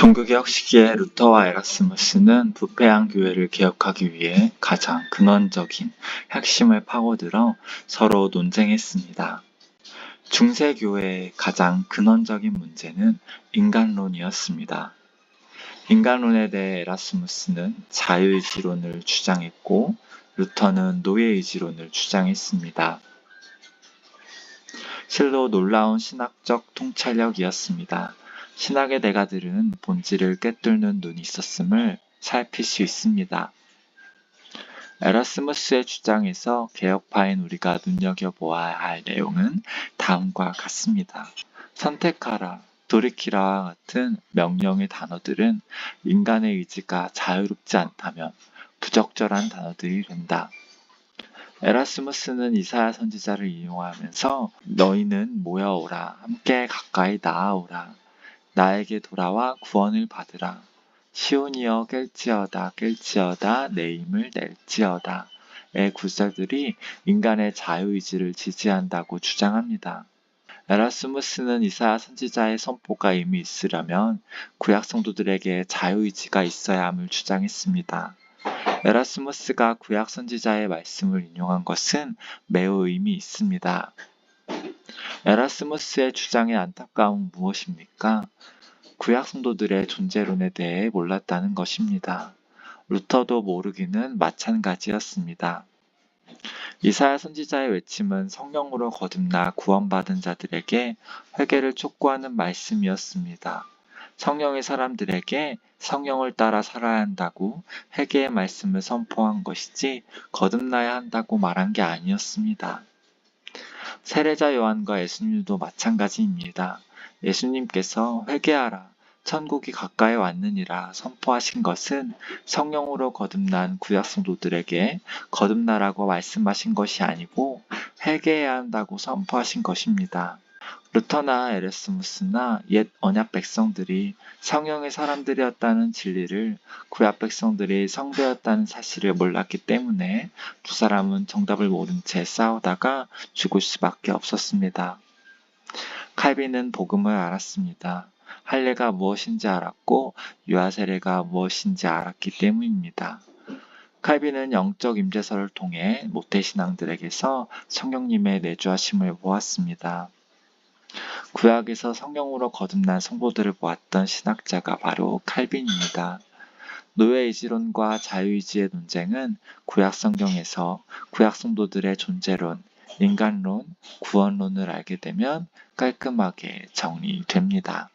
종교개혁 시기에 루터와 에라스무스는 부패한 교회를 개혁하기 위해 가장 근원적인 핵심을 파고들어 서로 논쟁했습니다. 중세교회의 가장 근원적인 문제는 인간론이었습니다. 인간론에 대해 에라스무스는 자유의지론을 주장했고 루터는 노예의지론을 주장했습니다. 실로 놀라운 신학적 통찰력이었습니다. 신학의 대가들은 본질을 꿰뚫는 눈이 있었음을 살필 수 있습니다. 에라스무스의 주장에서 개혁파인 우리가 눈여겨보아야 할 내용은 다음과 같습니다. 선택하라, 돌이키라와 같은 명령의 단어들은 인간의 의지가 자유롭지 않다면 부적절한 단어들이 된다. 에라스무스는 이사야 선지자를 인용하면서 너희는 모여오라, 함께 가까이 나아오라, 나에게 돌아와 구원을 받으라. 시온이여 깰지어다 깰지어다 내 힘을 낼지어다 의 구절들이 인간의 자유의지를 지지한다고 주장합니다. 에라스무스는 이사야 선지자의 선포가 이미 있으려면 구약 성도들에게 자유의지가 있어야 함을 주장했습니다. 에라스무스가 구약 선지자의 말씀을 인용한 것은 매우 의미 있습니다. 에라스무스의 주장의 안타까움은 무엇입니까? 구약 성도들의 존재론에 대해 몰랐다는 것입니다. 루터도 모르기는 마찬가지였습니다. 이사야 선지자의 외침은 성령으로 거듭나 구원받은 자들에게 회개를 촉구하는 말씀이었습니다. 성령의 사람들에게 성령을 따라 살아야 한다고 회개의 말씀을 선포한 것이지 거듭나야 한다고 말한 게 아니었습니다. 세례자 요한과 예수님도 마찬가지입니다. 예수님께서 회개하라, 천국이 가까이 왔느니라 선포하신 것은 성령으로 거듭난 구약 성도들에게 거듭나라고 말씀하신 것이 아니고 회개해야 한다고 선포하신 것입니다. 루터나 에레스무스나 옛 언약 백성들이 성령의 사람들이었다는 진리를 구약 백성들이 성도였다는 사실을 몰랐기 때문에 두 사람은 정답을 모른 채 싸우다가 죽을 수밖에 없었습니다. 칼빈은 복음을 알았습니다. 할례가 무엇인지 알았고 유아 세례가 무엇인지 알았기 때문입니다. 칼빈은 영적 임재설을 통해 모태 신앙들에게서 성령님의 내주하심을 보았습니다. 구약에서 성령으로 거듭난 성도들을 보았던 신학자가 바로 칼빈입니다. 노예의지론과 자유의지의 논쟁은 구약 성경에서 구약 성도들의 존재론, 인간론, 구원론을 알게 되면 깔끔하게 정리됩니다.